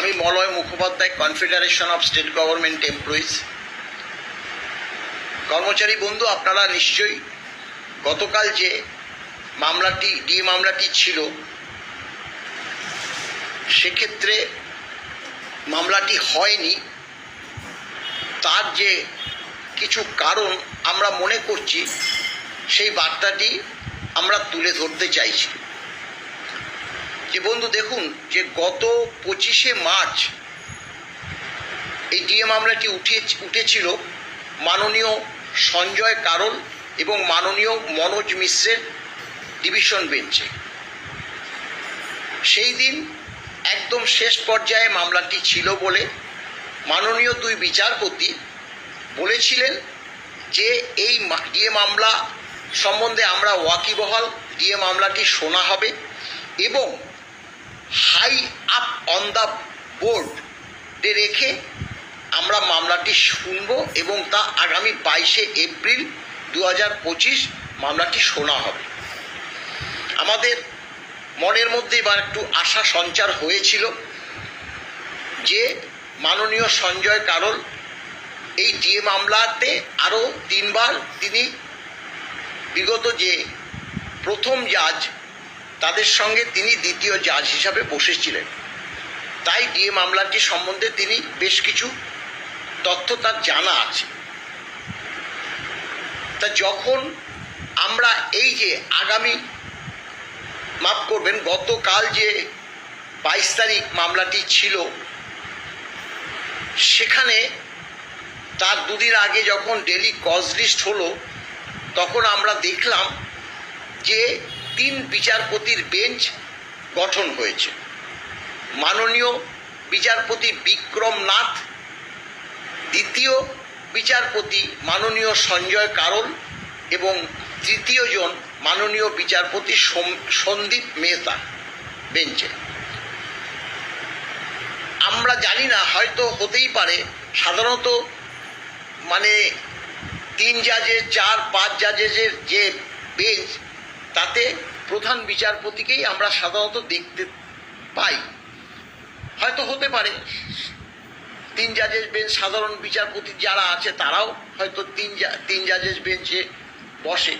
আমি Malay Mukhopadhyay confederation of state government employees কর্মচারী বন্ধু, আপনারা নিশ্চয়ই গতকাল যে মামলাটি ডিএ মামলাটি ছিল, সেক্ষেত্রে মামলাটি হয়নি। তার যে কিছু কারণ আমরা মনে করছি, সেই বার্তাটি আমরা তুলে ধরতে চাইছি। যে বন্ধু, দেখুন যে গত পঁচিশে মার্চ এই ডিএ মামলাটি উঠে, উঠেছিল মাননীয় সঞ্জয় কারল এবং মাননীয় মনোজ মিশ্রের ডিভিশন বেঞ্চে। সেই দিন একদম শেষ পর্যায়ে মামলাটি ছিল বলে মাননীয় দুই বিচারপতি বলেছিলেন যে এই ডিএ মামলা সম্বন্ধে আমরা ওয়াকিবহাল ডিএ মামলাটি শোনা হবে এবং হাই আপ অন দ্য বোর্ডে রেখে আমরা মামলাটি শুনব এবং তা আগামী বাইশে এপ্রিল দু হাজার পঁচিশ মামলাটি শোনা হবে। আমাদের মনের মধ্যে এবার একটু আশা সঞ্চার হয়েছিল যে মাননীয় সঞ্জয় কারল এই ডিএ মামলাতে আরও তিনবার তিনি বিগত যে প্রথম জাজ তাদের সঙ্গে তিনি দ্বিতীয় জাজ হিসাবে বসেছিলেন। তাই ডিএ মামলাটি সম্বন্ধে তিনি বেশ কিছু তথ্য তার জানা আছে। তা যখন আমরা এই যে আগামী মাফ করবেন, গতকাল যে বাইশ তারিখ মামলাটি ছিল, সেখানে তার দুদিন আগে যখন ডেলি কজ লিস্ট হলো, তখন আমরা দেখলাম যে তিন বিচারপতির বেঞ্চ গঠন হয়েছে। মাননীয় বিচারপতি বিক্রম নাথ, দ্বিতীয় বিচারপতি মাননীয় সঞ্জয় কারল এবং তৃতীয়জন মাননীয় বিচারপতি সন্দীপ মেহতা বেঞ্চে। আমরা জানি না, হয়তো হতেই পারে। সাধারণত মানে তিন জাজের চার, পাঁচ জাজের যে বেঞ্চ, তাতে প্রধান বিচারপতিকেই আমরা সাধারণত দেখতে পাই। হয়তো হতে পারে, তিন জাজেস বেঞ্চ সাধারণ বিচারপতি যারা আছে, তারাও হয়তো তিন তিন জাজেস বেঞ্চে বসে।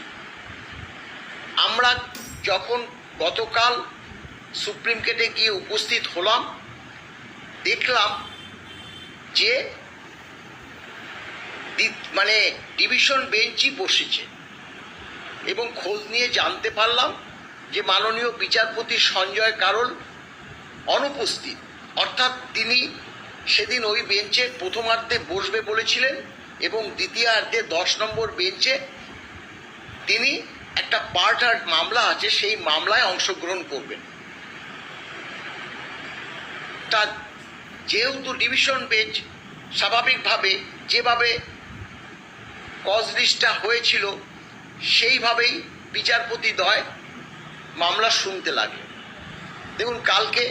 আমরা যখন গতকাল সুপ্রিম কোর্টে গিয়ে উপস্থিত হলাম, দেখলাম যে মানে ডিভিশন বেঞ্চই বসেছে। এবং খোঁজ নিয়ে জানতে পারলাম যে মাননীয় বিচারপতি সঞ্জয় কারল অনুপস্থিত। অর্থাৎ তিনি সেদিন ওই বেঞ্চে প্রথমার্ধে বসবে বলেছিলেন এবং দ্বিতীয়ার্ধে দশ নম্বর বেঞ্চে তিনি একটা পার্ট আর মামলা আছে, সেই মামলায় অংশগ্রহণ করবেন। তা যেহেতু ডিভিশন বেঞ্চ স্বাভাবিকভাবে যেভাবে কজ লিস্টটা হয়েছিল, সেইভাবেই বিচারপতি দয় মামলা শুনতে লাগে। দেখুন, কালকে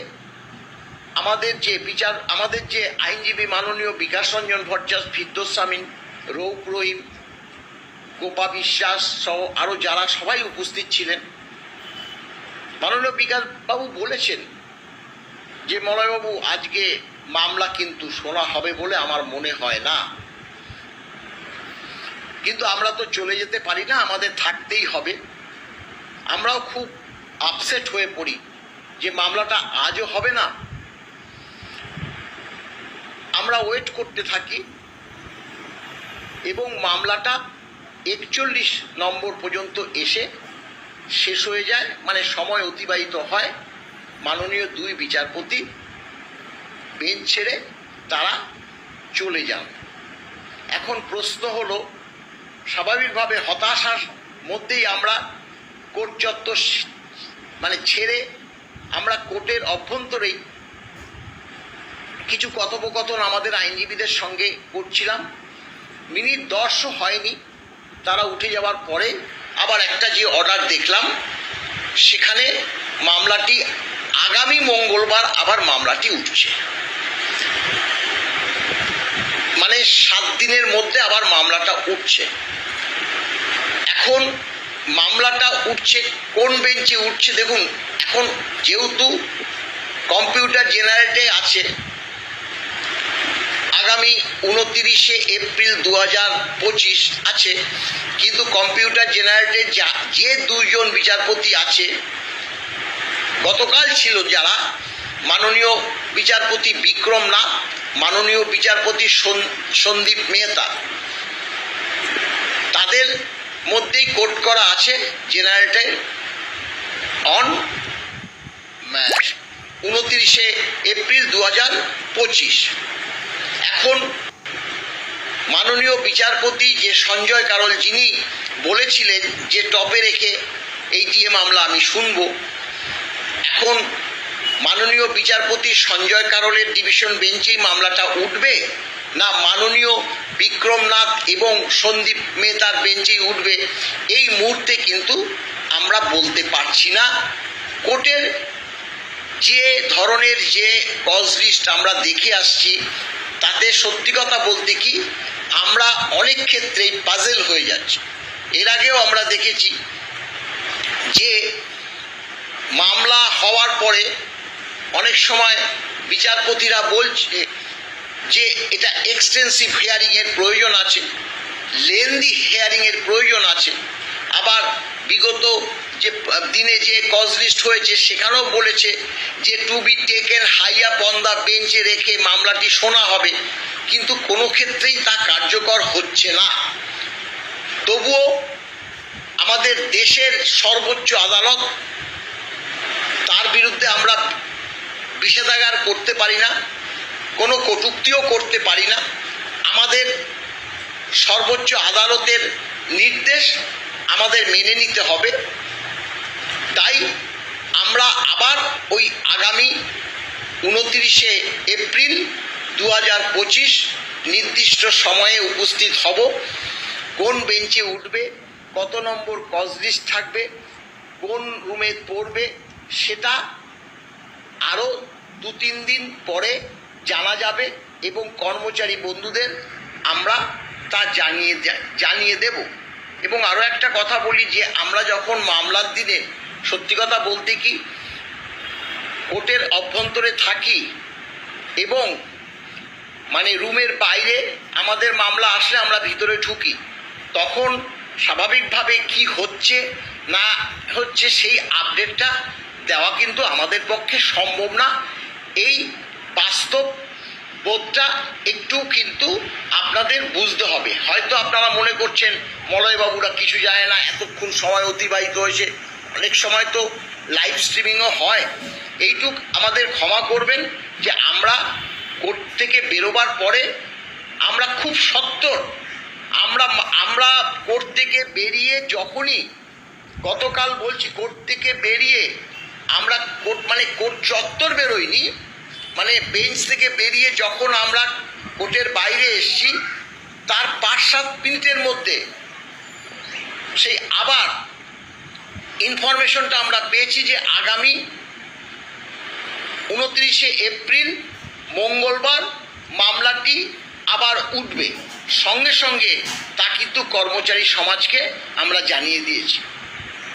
আমাদের যে বিচার, আমাদের যে আইনজীবী মাননীয় বিকাশ রঞ্জন ভট্টাস ফিরদোস সামিন রৌপ রহিম, গোপা বিশ্বাস সহ আরও যারা সবাই উপস্থিত ছিলেন, মাননীয় বিকাশ বাবু বলেছেন যে, মলয়বাবু, আজকে মামলা কিন্তু শোনা হবে বলে আমার মনে হয় না। কিন্তু আমরা তো চলে যেতে পারি না, আমাদের থাকতেই হবে। আমরাও খুব আপসেট হয়ে পড়ি যে মামলাটা আজও হবে না। আমরা ওয়েট করতে থাকি এবং মামলাটা একচল্লিশ নম্বর পর্যন্ত এসে শেষ হয়ে যায় মানে সময় অতিবাহিত হয়। মাননীয় দুই বিচারপতি বেঞ্চ ছেড়ে তারা চলে যান। এখন প্রশ্ন হলো, স্বাভাবিকভাবে হতাশার মধ্যেই আমরা কোর্ট চত্বর মানে ছেড়ে আমরা কোর্টের অভ্যন্তরেই কিছু কথোপকথন আমাদের আইনজীবীদের সঙ্গে করছিলাম। মিনিট দশও হয়নি, তারা উঠে যাওয়ার পরে আবার একটা যে অর্ডার দেখলাম, সেখানে মামলাটি আগামী মঙ্গলবার আবার মামলাটি উঠছে। মানে সাত দিনের মধ্যে আবার মামলাটা উঠছে। এখন মামলাটা উঠছে, কোন বেঞ্চে উঠছে দেখুন, এখন যেহেতু কম্পিউটার জেনারেটে আছে, আগামী উনতিরিশে এপ্রিল দু হাজার পঁচিশ আছে, কিন্তু কম্পিউটার জেনারেটে যা, যে দুইজন বিচারপতি আছে, গতকাল ছিল যারা, মাননীয় বিচারপতি বিক্রম নাথ, মাননীয় বিচারপতি সন- সন্দীপ মেহতা। তাদের মধ্যেই কোট করা আছে জেনারেটেড অন উনত্রিশে এপ্রিল দু হাজার পঁচিশ। এখন মাননীয় বিচারপতি যে সঞ্জয় কারল যিনি বলেছিলেন যে টপে রেখে এই ডিএ মামলা আমি শুনব, এখন মাননীয় বিচারপতি সঞ্জয় কারলের ডিভিশন বেঞ্চেই মামলাটা উঠবে? না মাননীয় বিক্রমনাথ এবং সন্দীপ মেহতার বেঞ্চেই উঠবে, এই মুহূর্তে কিন্তু আমরা বলতে পারছি না। কোর্টের যে ধরনের যে কজ লিস্ট আমরা দেখে আসছি, তাতে সত্যি কথা বলতে কি, আমরা অনেক ক্ষেত্রেই পাজেল হয়ে যাচ্ছি। এর আগেও আমরা দেখেছি যে মামলা হওয়ার পরে অনেক সময় বিচারপতিরা বলছে যে এটা এক্সটেন্সিভ হিয়ারিংয়ের প্রয়োজন আছে লেন্দি হিয়ারিংয়ের প্রয়োজন আছে। আবার বিগত যে দিনে যে কজ লিস্ট হয়েছে, সেখানেও বলেছে যে টু বি টেকেন হাইয়া অন দ্য বেঞ্চে রেখে মামলাটি শোনা হবে। কিন্তু কোনো ক্ষেত্রেই তা কার্যকর হচ্ছে না। তবুও আমাদের দেশের সর্বোচ্চ আদালত তার বিরুদ্ধে আমরা বিষেধাগার করতে পারি না। কোনো কটূক্তিও করতে পারি না। আমাদের সর্বোচ্চ আদালতের নির্দেশ আমাদের মেনে নিতে হবে। তাই আমরা আবার ওই আগামী উনত্রিশে এপ্রিল দু হাজার পঁচিশ নির্দিষ্ট সময়ে উপস্থিত হব। কোন বেঞ্চে উঠবে, কত নম্বর কজ থাকবে, কোন রুমে পড়বে, সেটা আরও দু তিন দিন পরে জানা যাবে এবং কর্মচারী বন্ধুদের আমরা তা জানিয়ে জানিয়ে দেব। এবং আরও একটা কথা বলি যে, আমরা যখন মামলার দিনে, সত্যি কথা বলতে কি, কোর্টের অভ্যন্তরে থাকি এবং মানে রুমের বাইরে আমাদের মামলা আসলে আমরা ভিতরে ঢুকি, তখন স্বাভাবিকভাবে কি হচ্ছে না হচ্ছে সেই আপডেটটা দেওয়া কিন্তু আমাদের পক্ষে সম্ভব না। এই বাস্তব বোধটা একটু কিন্তু আপনাদের বুঝতে হবে। হয়তো আপনারা মনে করছেন, মলয়বাবুরা কিছু জানে না, এতক্ষণ সময় অতিবাহিত হয়েছে। অনেক সময় তো লাইভ স্ট্রিমিংও হয়। এইটুক আমাদের ক্ষমা করবেন যে আমরা কোর্ট থেকে বেরোবার পরে আমরা খুব সত্তর। আমরা আমরা কোর্ট থেকে বেরিয়ে যখনই গতকাল বলছি কোর্ট থেকে বেরিয়ে আমরা কোর্ট মানে কোর্ট চত্বর বেরোইনি মানে বেঞ্চ থেকে বেরিয়ে যখন আমরা কোর্টের বাইরে এসছি, তার পাঁচ সাত মিনিটের মধ্যে সেই আবার ইনফরমেশনটা আমরা পেয়েছি যে আগামী উনত্রিশে এপ্রিল মঙ্গলবার মামলাটি আবার উঠবে। সঙ্গে সঙ্গে তা কিন্তু কর্মচারী সমাজকে আমরা জানিয়ে দিয়েছি।